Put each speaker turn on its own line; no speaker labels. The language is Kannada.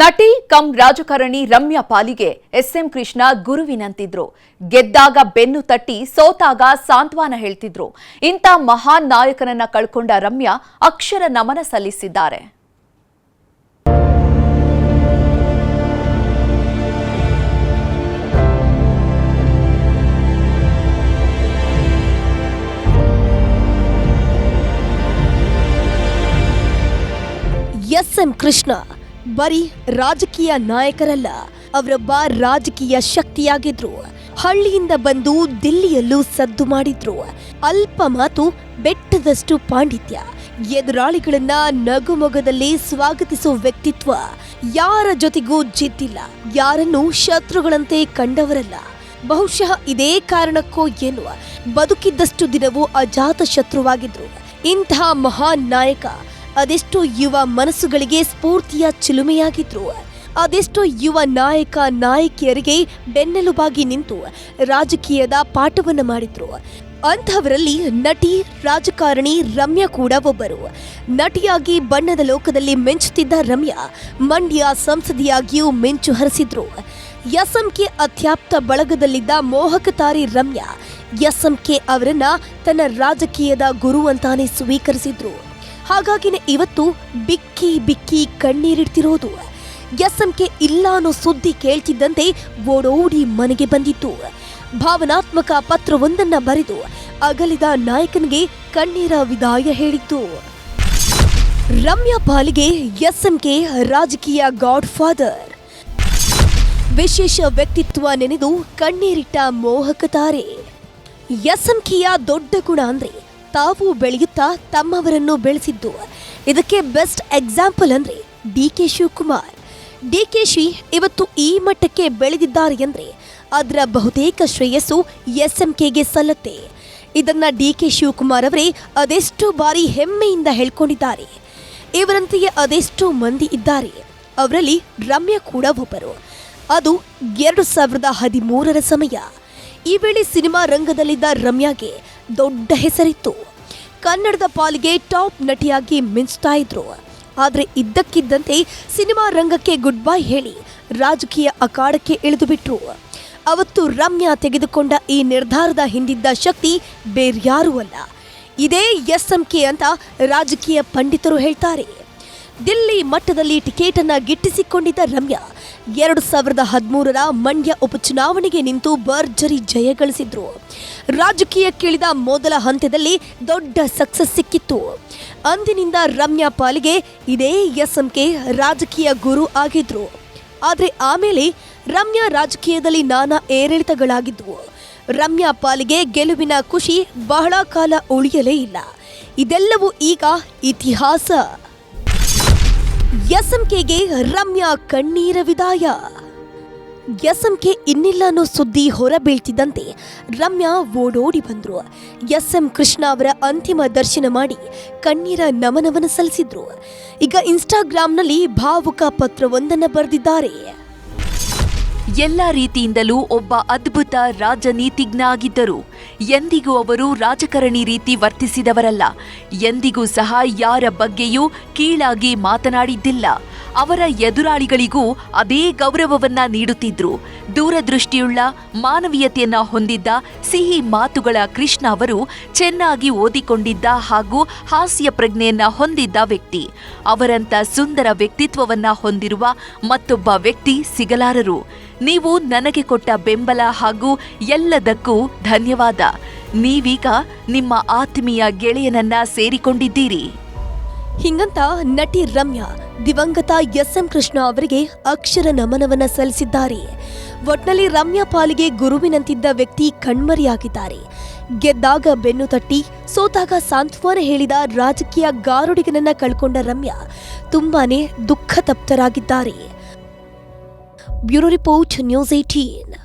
ನಟಿ ಕಂ ರಾಜಕಾರಣಿ ರಮ್ಯಾ ಪಾಲಿಗೆ ಎಸ್ಎಂ ಕೃಷ್ಣ ಗುರುವಿನಂತಿದ್ರು ಗೆದ್ದಾಗ ಬೆನ್ನು ತಟ್ಟಿ, ಸೋತಾಗ ಸಾಂತ್ವನ ಹೇಳ್ತಿದ್ರು. ಇಂಥ ಮಹಾನ್ ನಾಯಕನನ್ನ ಕಳ್ಕೊಂಡ ರಮ್ಯಾ ಅಕ್ಷರ ನಮನ ಸಲ್ಲಿಸಿದ್ದಾರೆ.
ಎಸ್ಎಂ ಕೃಷ್ಣ ಬರೀ ರಾಜಕೀಯ ನಾಯಕರಲ್ಲ ಅವರೊಬ್ಬ ರಾಜಕೀಯ ಶಕ್ತಿಯಾಗಿದ್ರು. ಹಳ್ಳಿಯಿಂದ ಬಂದು ದಿಲ್ಲಿಯಲ್ಲೂ ಸದ್ದು ಮಾಡಿದ್ರು. ಅಲ್ಪ ಮಾತು ಬೆಟ್ಟದಷ್ಟು ಪಾಂಡಿತ್ಯ. ಎದುರಾಳಿಗಳನ್ನ ನಗುಮೊಗದಲ್ಲಿ ಸ್ವಾಗತಿಸುವ ವ್ಯಕ್ತಿತ್ವ ಯಾರ ಜೊತೆಗೂ ಜಿದ್ದಿಲ್ಲ. ಯಾರನ್ನು ಶತ್ರುಗಳಂತೆ ಕಂಡವರಲ್ಲ. ಬಹುಶಃ ಇದೇ ಕಾರಣಕ್ಕೋ ಏನು, ಬದುಕಿದ್ದಷ್ಟು ದಿನವೂ ಅಜಾತ ಶತ್ರುವಾಗಿದ್ರು. ಇಂತಹ ಮಹಾನ್ ನಾಯಕ ಅದೆಷ್ಟೋ ಯುವ ಮನಸ್ಸುಗಳಿಗೆ ಸ್ಫೂರ್ತಿಯ ಚಿಲುಮೆಯಾಗಿದ್ರು. ಅದೆಷ್ಟೋ ಯುವ ನಾಯಕ, ನಾಯಕಿಯರಿಗೆ ಬೆನ್ನೆಲುಬಾಗಿ ನಿಂತು ರಾಜಕೀಯದ ಪಾಠವನ್ನು ಮಾಡಿದ್ರು. ಅಂಥವರಲ್ಲಿ ನಟಿ, ರಾಜಕಾರಣಿ ರಮ್ಯಾ ಕೂಡ ಒಬ್ಬರು. ನಟಿಯಾಗಿ ಬಣ್ಣದ ಲೋಕದಲ್ಲಿ ಮಿಂಚುತ್ತಿದ್ದ ರಮ್ಯಾ ಮಂಡ್ಯ ಸಂಸದಿಯಾಗಿಯೂ ಮಿಂಚು ಹರಿಸಿದ್ರು. ಎಸ್ಎಂಕೆ ಅತ್ಯಾಪ್ತ ಬಳಗದಲ್ಲಿದ್ದ ಮೋಹಕತಾರಿ ರಮ್ಯಾ ಎಸ್ಎಂಕೆ ಅವರನ್ನ ತನ್ನ ರಾಜಕೀಯದ ಗುರು ಅಂತಾನೆ ಸ್ವೀಕರಿಸಿದ್ರು. ಹಾಗಾಗಿನೇ ಇವತ್ತು ಬಿಕ್ಕಿ ಬಿಕ್ಕಿ ಕಣ್ಣೀರಿಡ್ತಿರೋದು. ಕೆ ಇಲ್ಲ ಅನ್ನೋ ಸುದ್ದಿ ಕೇಳ್ತಿದ್ದಂತೆ ಓಡೋಡಿ ಮನೆಗೆ ಬಂದಿತ್ತು. ಭಾವನಾತ್ಮಕ ಪತ್ರವೊಂದನ್ನ ಬರೆದು ಅಗಲಿದ ನಾಯಕನಿಗೆ ಕಣ್ಣೀರ ವಿದಾಯ ಹೇಳಿತ್ತು. ರಮ್ಯಾ ಪಾಲಿಗೆ ಎಸ್ ಎಂ ಕೆ ರಾಜಕೀಯ ಗಾಡ್ ಫಾದರ್ ವಿಶೇಷ ವ್ಯಕ್ತಿತ್ವ ನೆನೆದು ಕಣ್ಣೀರಿಟ್ಟ ಮೋಹಕ ತಾರೆ. ಎಸ್ಎಂಕೆಯ ದೊಡ್ಡ ಗುಣ ಅಂದ್ರೆ ತಾವು ಬೆಳೆಯುತ್ತಾ ತಮ್ಮವರನ್ನು ಬೆಳೆಸಿದ್ದು. ಇದಕ್ಕೆ ಬೆಸ್ಟ್ ಎಕ್ಸಾಂಪಲ್ ಅಂದರೆ D K Shivakumar. D K she ಇವತ್ತು ಈ ಮಟ್ಟಕ್ಕೆ ಬೆಳೆದಿದ್ದಾರೆ ಅಂದರೆ ಅದರ ಬಹುತೇಕ ಶ್ರೇಯಸ್ಸು ಎಸ್ ಎಂ ಕೆಗೆ ಸಲ್ಲತ್ತೆ. ಇದನ್ನು ಡಿ ಕೆ ಶಿವಕುಮಾರ್ ಅವರೇ ಅದೆಷ್ಟು ಬಾರಿ ಹೆಮ್ಮೆಯಿಂದ ಹೇಳ್ಕೊಂಡಿದ್ದಾರೆ. ಇವರಂತೆಯೇ ಅದೆಷ್ಟು ಮಂದಿ ಇದ್ದಾರೆ. ಅವರಲ್ಲಿ ರಮ್ಯ ಕೂಡ ಒಬ್ಬರು. ಅದು ಎರಡು ಸಾವಿರದ ಹದಿಮೂರರ ಸಮಯ. ಈ ವೇಳೆ ಸಿನಿಮಾ ರಂಗದಲ್ಲಿದ್ದ ರಮ್ಯಾಗೆ ದೊಡ್ಡ ಹೆಸರಿತ್ತು. ಕನ್ನಡದ ಪಾಲಿಗೆ ಟಾಪ್ ನಟಿಯಾಗಿ ಮಿಂಚ್ತಾ ಇದ್ರು. ಆದರೆ ಇದ್ದಕ್ಕಿದ್ದಂತೆ ಸಿನಿಮಾ ರಂಗಕ್ಕೆ ಗುಡ್ ಬೈ ಹೇಳಿ ರಾಜಕೀಯ ಅಖಾಡಕ್ಕೆ ಇಳಿದು ಬಿಟ್ರು ಅವತ್ತು ರಮ್ಯಾ ತೆಗೆದುಕೊಂಡ ಈ ನಿರ್ಧಾರದ ಹಿಂದಿದ್ದ ಶಕ್ತಿ ಬೇರ್ಯಾರೂ ಅಲ್ಲ. ಇದೇ ಕೆ ಅಂತ ರಾಜಕೀಯ ಪಂಡಿತರು ಹೇಳ್ತಾರೆ. ದಿಲ್ಲಿ ಮಟ್ಟದಲ್ಲಿ ಟಿಕೆಟನ್ನು ಗಿಟ್ಟಿಸಿಕೊಂಡಿದ್ದ ರಮ್ಯಾ ಎರಡು ಸಾವಿರದ ಹದಿಮೂರರ ಮಂಡ್ಯ ಉಪಚುನಾವಣೆಗೆ ನಿಂತು ಭರ್ಜರಿ ಜಯ ಗಳಿಸಿದ್ರು. ರಾಜಕೀಯಕ್ಕಿಳಿದ ಮೊದಲ ಹಂತದಲ್ಲಿ ದೊಡ್ಡ ಸಕ್ಸಸ್ ಸಿಕ್ಕಿತ್ತು. ಅಂದಿನಿಂದ ರಮ್ಯಾ ಪಾಲಿಗೆ ಇದೇ ಎಸ್ಎಂಕೆ ರಾಜಕೀಯ ಗುರು ಆಗಿದ್ರು. ಆದರೆ ಆಮೇಲೆ ರಮ್ಯಾ ರಾಜಕೀಯದಲ್ಲಿ ನಾನಾ ಏರಿಳಿತಗಳಾಗಿದ್ವು. ರಮ್ಯಾ ಪಾಲಿಗೆ ಗೆಲುವಿನ ಖುಷಿ ಬಹಳ ಕಾಲ ಉಳಿಯಲೇ ಇಲ್ಲ. ಇದೆಲ್ಲವೂ ಈಗ ಇತಿಹಾಸ. ಎಸ್ಎಂಕೆಗೆ ರಮ್ಯಾ ಕಣ್ಣೀರ ವಿದಾಯ. ಎಸ್ಎಂಕೆ ಇನ್ನಿಲ್ಲ ಅನ್ನೋ ಸುದ್ದಿ ಹೊರಬೀಳ್ತಿದ್ದಂತೆ ರಮ್ಯಾ ಓಡೋಡಿ ಬಂದ್ರು. ಎಸ್ಎಂ ಕೃಷ್ಣ ಅವರ ಅಂತಿಮ ದರ್ಶನ ಮಾಡಿ ಕಣ್ಣೀರ ನಮನವನ್ನು ಸಲ್ಲಿಸಿದ್ರು. ಈಗ ಇನ್ಸ್ಟಾಗ್ರಾಮ್ನಲ್ಲಿ ಭಾವುಕ ಪತ್ರವೊಂದನ್ನು ಬರೆದಿದ್ದಾರೆ.
ಎಲ್ಲ ರೀತಿಯಿಂದಲೂ ಒಬ್ಬ ಅದ್ಭುತ ರಾಜನೀತಿಜ್ಞ ಆಗಿದ್ದರು ಎಂದಿಗೂ ಅವರು ರಾಜಕಾರಣಿ ರೀತಿ ವರ್ತಿಸಿದವರಲ್ಲ. ಎಂದಿಗೂ ಸಹ ಯಾರ ಬಗ್ಗೆಯೂ ಕೀಳಾಗಿ ಮಾತನಾಡಿದ್ದಿಲ್ಲ. ಅವರ ಎದುರಾಳಿಗಳಿಗೂ ಅದೇ ಗೌರವವನ್ನ ನೀಡುತ್ತಿದ್ರು. ದೂರದೃಷ್ಟಿಯುಳ್ಳ ಮಾನವೀಯತೆಯನ್ನ ಹೊಂದಿದ್ದ ಸಿಹಿ ಮಾತುಗಳ ಕೃಷ್ಣ ಅವರು ಚೆನ್ನಾಗಿ ಓದಿಕೊಂಡಿದ್ದ ಹಾಗೂ ಹಾಸ್ಯ ಪ್ರಜ್ಞೆಯನ್ನ ಹೊಂದಿದ್ದ ವ್ಯಕ್ತಿ. ಅವರಂತ ಸುಂದರ ವ್ಯಕ್ತಿತ್ವವನ್ನ ಹೊಂದಿರುವ ಮತ್ತೊಬ್ಬ ವ್ಯಕ್ತಿ ಸಿಗಲಾರರು. ನೀವು ನನಗೆ ಕೊಟ್ಟ ಬೆಂಬಲ ಹಾಗೂ ಎಲ್ಲದಕ್ಕೂ ಧನ್ಯವಾದ. ನೀವೀಗ ನಿಮ್ಮ ಆತ್ಮೀಯ ಗೆಳೆಯನನ್ನ ಸೇರಿಕೊಂಡಿದ್ದೀರಿ.
ಹಿಂಗಂತ ನಟಿ ರಮ್ಯಾ, ದಿವಂಗತ ಎಸ್ ಎಂ ಕೃಷ್ಣ ಅವರಿಗೆ ಅಕ್ಷರ ನಮನವನ್ನ ಸಲ್ಲಿಸಿದ್ದಾರೆ. ಒಟ್ನಲ್ಲಿ ರಮ್ಯಾ ಪಾಲಿಗೆ ಗುರುವಿನಂತಿದ್ದ ವ್ಯಕ್ತಿ ಕಣ್ಮರಿಯಾಗಿದ್ದಾರೆ. ಗೆದ್ದಾಗ ಬೆನ್ನು ತಟ್ಟಿ, ಸೋತಾಗ ಸಾಂತ್ವನ ಹೇಳಿದ ರಾಜಕೀಯ ಗಾರುಡಿಗನನ್ನ ಕಳ್ಕೊಂಡ ರಮ್ಯಾ ತುಂಬಾನೇ ದುಃಖ ತಪ್ತರಾಗಿದ್ದಾರೆ ಬ್ಯೂರೋ ರಿಪೋರ್ಟ್ ನ್ಯೂಸ್ ಏಟೀನ್